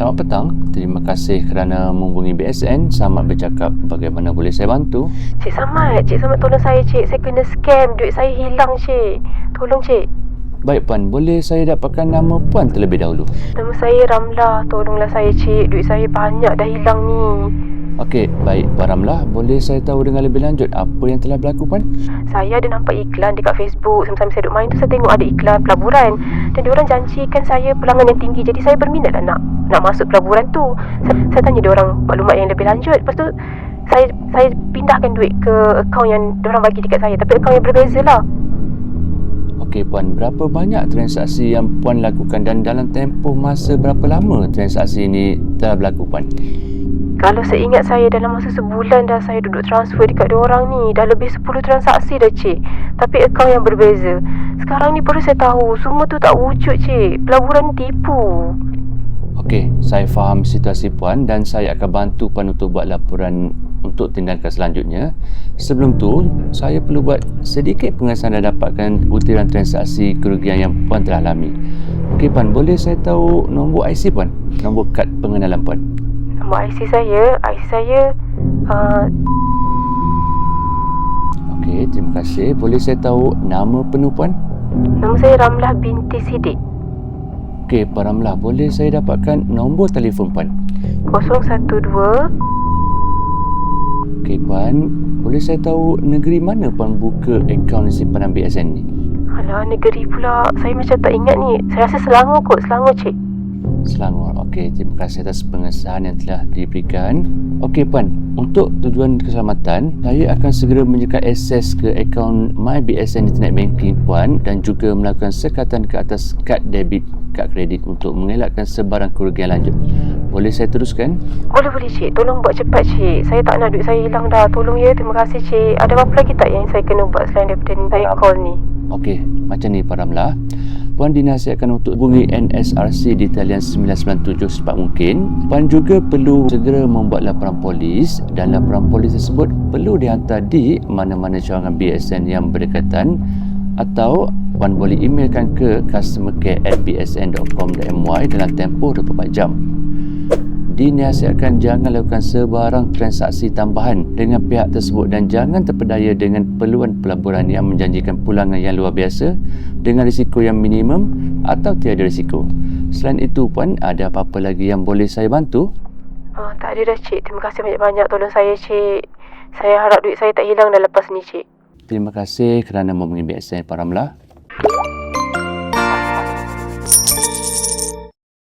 Selamat petang. Terima kasih kerana menghubungi BSN. Selamat bercakap bagaimana boleh saya bantu. Cik Samad, Cik Samad tolong saya cik. Saya kena scam. Duit saya hilang cik. Tolong cik. Baik Puan, boleh saya dapatkan nama Puan terlebih dahulu? Nama saya Ramlah. Tolonglah saya cik. Duit saya banyak dah hilang ni. Okey, baik Puan Ramlah. Boleh saya tahu dengan lebih lanjut apa yang telah berlaku Puan? Saya ada nampak iklan dekat Facebook. Sambil saya duduk main tu saya tengok ada iklan pelaburan. Dan diorang janjikan saya pulangan yang tinggi. Jadi saya berminat lah nak nak masuk pelaburan tu. Saya, saya tanya diorang maklumat yang lebih lanjut. Lepas tu saya saya pindahkan duit ke akaun yang diorang bagi dekat saya. Tapi akaun yang berbeza lah. Okey Puan, berapa banyak transaksi yang Puan lakukan dan dalam tempoh masa berapa lama transaksi ini telah berlaku Puan? Kalau seingat saya dalam masa sebulan dah saya duduk transfer dekat diorang ni. Dah lebih 10 transaksi dah cik. Tapi akaun yang berbeza. Sekarang ni baru saya tahu semua tu tak wujud cik. Pelaburan tipu. Okey, saya faham situasi Puan dan saya akan bantu Puan untuk buat laporan untuk tindakan selanjutnya. Sebelum tu, saya perlu buat sedikit pengesahan dan dapatkan butiran transaksi kerugian yang Puan telah alami. Okey Puan, boleh saya tahu nombor IC Puan? Nombor kad pengenalan Puan. Nombor IC saya, IC saya uh, Okey, terima kasih. Boleh saya tahu nama penuh Puan? nama saya Ramlah binti Sidik. Okey, Puan Ramlah, boleh saya dapatkan nombor telefon Puan? 012 Okey Puan, boleh saya tahu negeri mana Puan buka akaun simpanan BSN ni? Alah negeri pula Saya macam tak ingat ni Saya rasa Selangor kot Selangor cik Selangor. Okey, terima kasih atas pengesahan yang telah diberikan. Okey Puan, untuk tujuan keselamatan, saya akan segera menyediakan akses ke akaun MyBSN Internet Banking Puan dan juga melakukan sekatan ke atas kad debit kad kredit untuk mengelakkan sebarang kerugian lanjut. Boleh saya teruskan? Boleh boleh cik Tolong buat cepat cik Saya tak nak duit saya hilang dah Tolong ya Terima kasih cik Ada apa-apa lagi tak yang saya kena buat Selain daripada ni Saya call ni Okey, macam ni Puan Ramlah. Puan dinasihatkan untuk hubungi NSRC di talian 997 secepat mungkin. Puan juga perlu segera membuat laporan polis dan laporan polis tersebut perlu dihantar di mana-mana cawangan BSN yang berdekatan atau Puan boleh emailkan ke customercare at bsn.com.my dalam tempoh 24 jam. Dinasihatkan jangan lakukan sebarang transaksi tambahan dengan pihak tersebut dan jangan terpedaya dengan peluang pelaburan yang menjanjikan pulangan yang luar biasa dengan risiko yang minimum atau tiada risiko. Selain itu puan, ada apa-apa lagi yang boleh saya bantu? oh, Tak ada dah cik Terima kasih banyak-banyak Tolong saya cik Saya harap duit saya tak hilang dah lepas ni cik Terima kasih kerana menghubungi BSN Paramlah.